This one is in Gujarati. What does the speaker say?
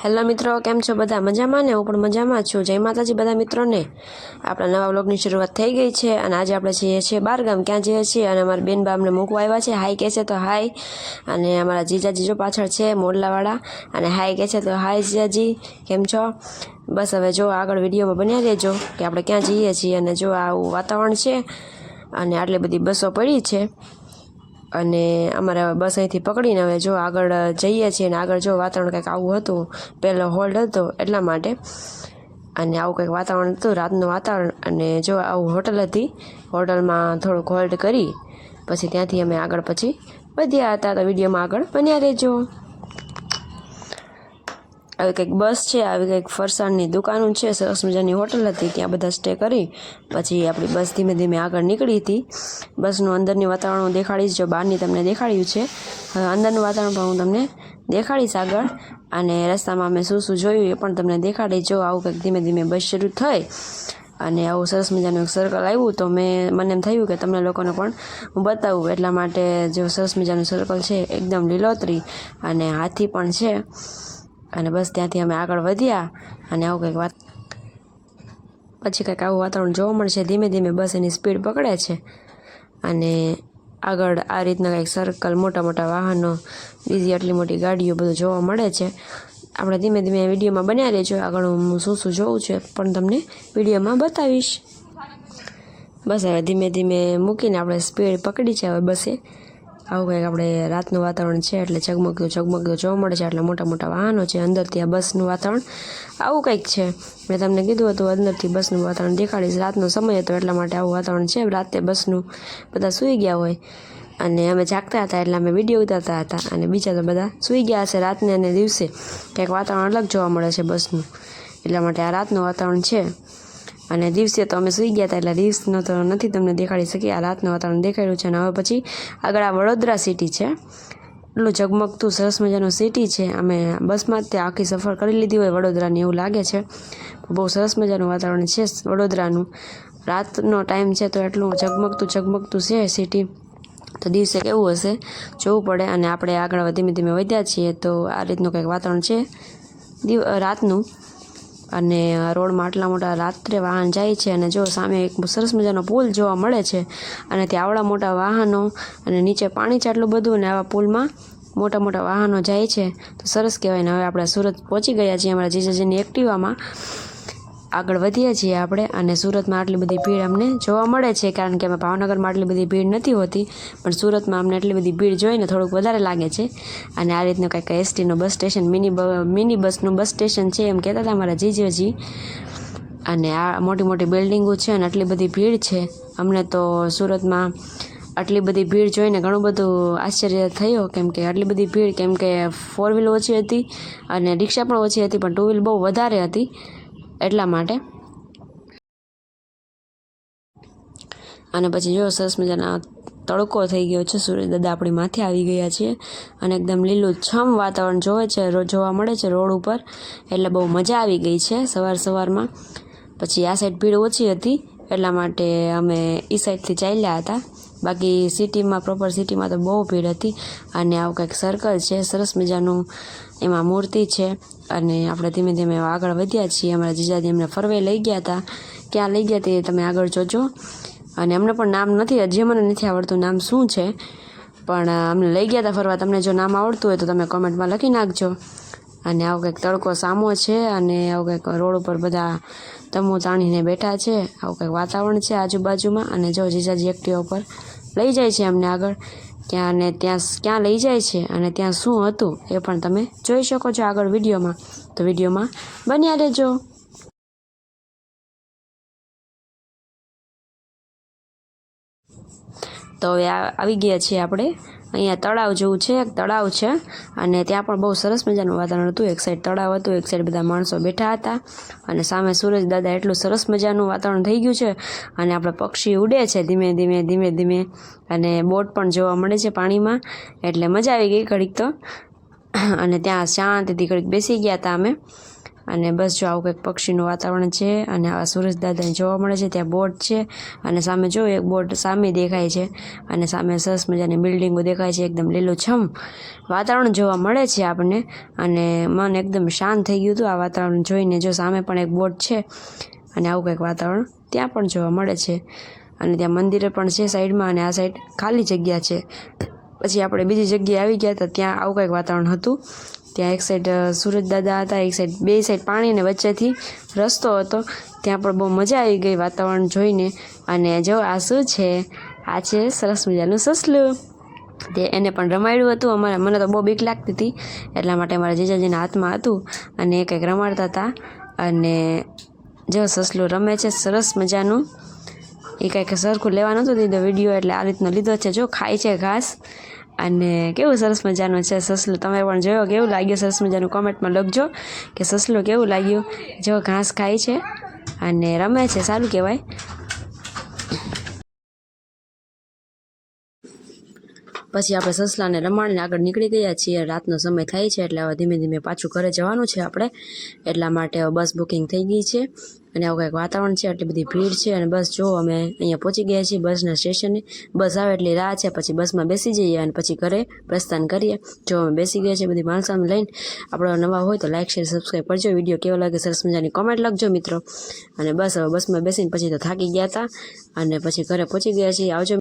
હેલો મિત્રો, કેમ છો બધા? મજામાં ને? હું પણ મજામાં છું. જય માતાજી બધા મિત્રોને. આપણા નવા વ્લોગની શરૂઆત થઈ ગઈ છે અને આજે આપણે જઈએ છીએ બારગામ. ક્યાં જઈએ છીએ? અને અમારા બેન બામને મૂકવા આવ્યા છે. હાય કહે છે તો હાય. અને અમારા જીજાજી જો પાછળ છે, મોરલાવાળા. અને હાય કહે છે તો હાય જીજાજી. કેમ છો? બસ હવે જો આગળ વિડીયોમાં બન્યા રહેજો કે આપણે ક્યાં જઈએ છીએ અને જો આવું વાતાવરણ છે અને આટલી બધી બસો પડી છે. અને અમારે બસ અહીંથી પકડીને હવે જો આગળ જઈએ છીએ અને આગળ જો વાતાવરણ કંઈક આવું હતું, પહેલો હોલ્ડ હતો એટલા માટે. અને આવું કંઈક વાતાવરણ હતું, રાતનું વાતાવરણ. અને જો આવું હોટલ હતી, હોટલમાં થોડુંક હોલ્ડ કરી. પછી ત્યાંથી અમે આગળ પછી વધ્યા હતા તો વિડીયોમાં આગળ બન્યા રહેજો. આવી કંઈક બસ છે, આવી કંઈક ફરસાણની દુકાનો છે, સરસ મજાની હોટલ હતી, ત્યાં બધા સ્ટે કરી. પછી આપણી બસ ધીમે ધીમે આગળ નીકળી હતી. બસનું અંદરની વાતાવરણ હું દેખાડીશ, જો બહારની તમને દેખાડ્યું છે. હવે અંદરનું વાતાવરણ પણ હું તમને દેખાડીશ આગળ. અને રસ્તામાં અમે શું શું જોયું એ પણ તમને દેખાડી. જો આવું કંઈક ધીમે ધીમે બસ શરૂ થઈ અને આવું સરસ મજાનું એક સર્કલ આવ્યું, તો મેં, મને એમ થયું કે તમને લોકોને પણ હું બતાવું. એટલા માટે જો સરસ મજાનું સર્કલ છે, એકદમ લીલોતરી અને હાથી પણ છે. અને બસ ત્યાંથી અમે આગળ વધ્યા અને આવું કંઈક વાત પછી કંઈક આવું વાતાવરણ જોવા મળશે. ધીમે ધીમે બસ એની સ્પીડ પકડે છે. અને આગળ આ રીતના કંઈક સર્કલ મોટા મોટા વાહનો, બીજી આટલી મોટી ગાડીઓ બધું જોવા મળે છે. આપણે ધીમે ધીમે વિડીયોમાં બન્યા રહેજો. આગળ હું શું શું જોઉં છું પણ તમને વિડીયોમાં બતાવીશ. બસ હવે ધીમે ધીમે મૂકીને આપણે સ્પીડ પકડી છે. હવે બસે આવું કંઈક આપણે રાતનું વાતાવરણ છે એટલે ઝગમગતું ઝગમગતું જોવા મળે છે. એટલે મોટા મોટા વાહનો છે અંદર ત્યાં બસનું વાતાવરણ. આવું કંઈક છે. મેં તમને કીધું હતું, અંદરથી બસનું વાતાવરણ દેખાડીશ. રાતનો સમય હતો એટલા માટે આવું વાતાવરણ છે. રાતે બસનું બધા સૂઈ ગયા હોય. અને અમે જાગતા હતા એટલે અમે વીડિયો ઉતારતા હતા. અને બીજા તો બધા સૂઈ ગયા હશે રાતને અને દિવસે. કંઈક વાતાવરણ અલગ જોવા મળે છે બસનું. એટલા માટે આ રાતનું વાતાવરણ છે. અને દિવસે તો અમે સૂઈ ગયા હતા એટલે દિવસનો તો નથી તમને દેખાડી શકી આ રાતનું વાતાવરણ દેખાડ્યું છે અને હવે પછી આગળ આ વડોદરા સિટી છે. એટલું ઝગમગતું સરસ મજાનું સિટી છે. અમે બસમાં ત્યાં આખી સફર કરી લીધી હોય વડોદરાની એવું લાગે છે. બહુ સરસ મજાનું વાતાવરણ છે વડોદરાનું. રાતનો ટાઈમ છે તો એટલું ઝગમગતું ઝગમગતું છે સિટી તો દિવસે કેવું હશે? જોવું પડે અને આપણે આગળ ધીમે ધીમે વધ્યા છીએ તો આ રીતનું કંઈક વાતાવરણ છે. દિવ, રાતનું અને રોડમાં આટલા મોટા રાત્રે વાહન જાય છે અને જો સામે એક સરસ મજાનો પુલ જોવા મળે છે અને ત્યાં આવડા મોટા વાહનો અને નીચે પાણી છે આટલું બધું અને આવા પુલમાં મોટા મોટા વાહનો જાય છે. તો સરસ કહેવાય ને હવે આપણે સુરત પહોંચી ગયા છીએ અમારા જીજાજીની એક્ટિવામાં. આગળ વધીએ છીએ આપણે અને સુરતમાં આટલી બધી ભીડ અમને જોવા મળે છે કારણ કે અમે ભાવનગરમાં આટલી બધી ભીડ નથી હોતી, પણ સુરતમાં અમને આટલી બધી ભીડ જોઈને થોડુંક વધારે લાગે છે. અને આ રીતનું કંઈક એસટીનું બસ સ્ટેશન, મિની મિની બસનું બસ સ્ટેશન છે એમ કહેતા હતા મારા જીજેજી. અને આ મોટી મોટી બિલ્ડિંગો છે અને આટલી બધી ભીડ છે. અમને તો સુરતમાં આટલી બધી ભીડ જોઈને ઘણું બધું આશ્ચર્ય થયું કેમ કે આટલી બધી ભીડ કેમ કે ફોર વ્હીલ ઓછી હતી અને રિક્ષા પણ ઓછી હતી, પણ ટુ વ્હીલ બહુ વધારે હતી. એટલા માટે. અને પછી જો સરસ મજાના તડકો થઈ ગયો છે, સૂર્ય દાદા આપણી માથે આવી ગયા છે અને એકદમ લીલું છમ વાતાવરણ જોવે છે જોવા મળે છે રોડ ઉપર. એટલે બહુ મજા આવી ગઈ છે સવાર સવારમાં. પછી આ સાઈડ ભીડ ઓછી હતી, એટલા માટે અમે એ સાઈડથી ચાલ્યા હતા. બાકી સિટીમાં પ્રોપર સિટીમાં તો બહુ ભીડ હતી. અને આવું કંઈક સર્કલ છે, સરસ મજાનું એમાં મૂર્તિ છે. અને આપણે ધીમે ધીમે આગળ વધ્યા છીએ. અમારા જીજાજી અમને ફરવે લઈ ગયા હતા. ક્યાં લઈ ગયા તે તમે આગળ જોજો. અને અમને પણ નામ નથી, હજી મને નથી આવડતું નામ શું છે. પણ અમને લઈ ગયા હતા ફરવા. તમને જો નામ આવડતું હોય તો તમે કોમેન્ટમાં લખી નાખજો. અને આવો કંઈક તડકો સામો છે અને આવું કંઈક રોડ ઉપર બધા તમો તાણીને બેઠા છે. આવું કંઈક વાતાવરણ છે આજુબાજુમાં. અને જો જીજાજી એકટીવા ઉપર લઈ જાય છે અમને આગળ. ક્યાં ને ત્યાં ક્યાં લઈ જાય છે અને ત્યાં શું હતું એ પણ તમે જોઈ શકો છો આગળ વિડીયોમાં. તો વિડીયોમાં બન્યા રહેજો. તો હવે આવી ગયા છીએ આપણે. અહીંયા તળાવ જેવું છે, એક તળાવ છે. અને ત્યાં પણ બહુ સરસ મજાનું વાતાવરણ હતું. એક સાઈડ તળાવ હતું, એક સાઈડ બધા માણસો બેઠા હતા. અને સામે સૂરજ દાદા એટલું સરસ મજાનું વાતાવરણ થઈ ગયું છે. અને આપણે પક્ષી ઉડે છે ધીમે ધીમે ધીમે ધીમે. અને બોટ પણ જોવા મળે છે પાણીમાં. એટલે મજા આવી ગઈ ઘડીક તો. અને ત્યાં શાંતિથી ઘડીક બેસી ગયા હતા અમે. અને બસ જો આવું કંઈક પક્ષીનું વાતાવરણ છે અને આ સુરેશ દાદાને જોવા મળે છે, ત્યાં બોટ છે અને સામે જો એક બોટ સામે દેખાય છે અને સામે સરસ મજાની બિલ્ડિંગો દેખાય છે, એકદમ લીલુંછમ વાતાવરણ જોવા મળે છે આપણને અને મન એકદમ શાંત થઈ ગયું હતું આ વાતાવરણ જોઈને, જો સામે પણ એક બોટ છે અને આવું કંઈક વાતાવરણ ત્યાં પણ જોવા મળે છે અને ત્યાં મંદિર પણ છે સાઈડમાં અને આ સાઈડ ખાલી જગ્યા છે. પછી આપણે બીજી જગ્યાએ આવી ગયા હતા, ત્યાં આવું કંઈક વાતાવરણ હતું. ત્યાં એક સાઈડ સુરજ દાદા હતા, એક સાઈડ બે સાઈડ પાણી અને વચ્ચેથી રસ્તો હતો. ત્યાં પણ બહુ મજા આવી ગઈ વાતાવરણ જોઈને. અને જો આ શું છે? આ છે સરસ મજાનું સસલું. તે એને પણ રમાડ્યું હતું. અમારે, મને તો બહુ બીક લાગતી હતી. એટલા માટે મારા જીજાજીના હાથમાં હતું અને એ કંઈક રમાડતા હતા. અને જો સસલું રમે છે, સરસ મજાનું. એ કંઈક સરખું લેવા નહોતું દીધો વીડિયો એટલે આ રીતનો લીધો છે. જો ખાય છે ઘાસ. અને કેવું સરસ મજાનું છે સસલું. તમે પણ જોયો કેવું લાગ્યું? સરસ મજાનું કોમેન્ટમાં લખજો કે સસલું કેવું લાગ્યું? જો ઘાસ ખાય છે અને રમે છે, સારું કહેવાય. પછી આપણે સસલાને રમાડીને આગળ નીકળી ગયા છીએ. રાતનો સમય થાય છે એટલે હવે ધીમે ધીમે પાછું ઘરે જવાનું છે આપણે. એટલા માટે હવે બસ બુકિંગ થઈ ગઈ છે અને આવું કંઈક વાતાવરણ છે એટલી બધી ભીડ છે અને બસ જો અમે અહીંયા પહોંચી ગયા છીએ બસના સ્ટેશને. બસ આવે એટલી રાહ છે, પછી બસમાં બેસી જઈએ અને પછી ઘરે પ્રસ્થાન કરીએ. જો અમે બેસી ગયા છીએ બધી માણસાને લઈને. આપણો નવા હોય તો લાઇક શેર સબસ્ક્રાઈબ કરજો. વીડિયો કેવો લાગે સરસ મજાની કોમેન્ટ લખજો મિત્રો. અને બસ હવે બસમાં બેસીને પછી તો થાકી ગયા હતા. અને પછી ઘરે પહોંચી ગયા છીએ. આવજો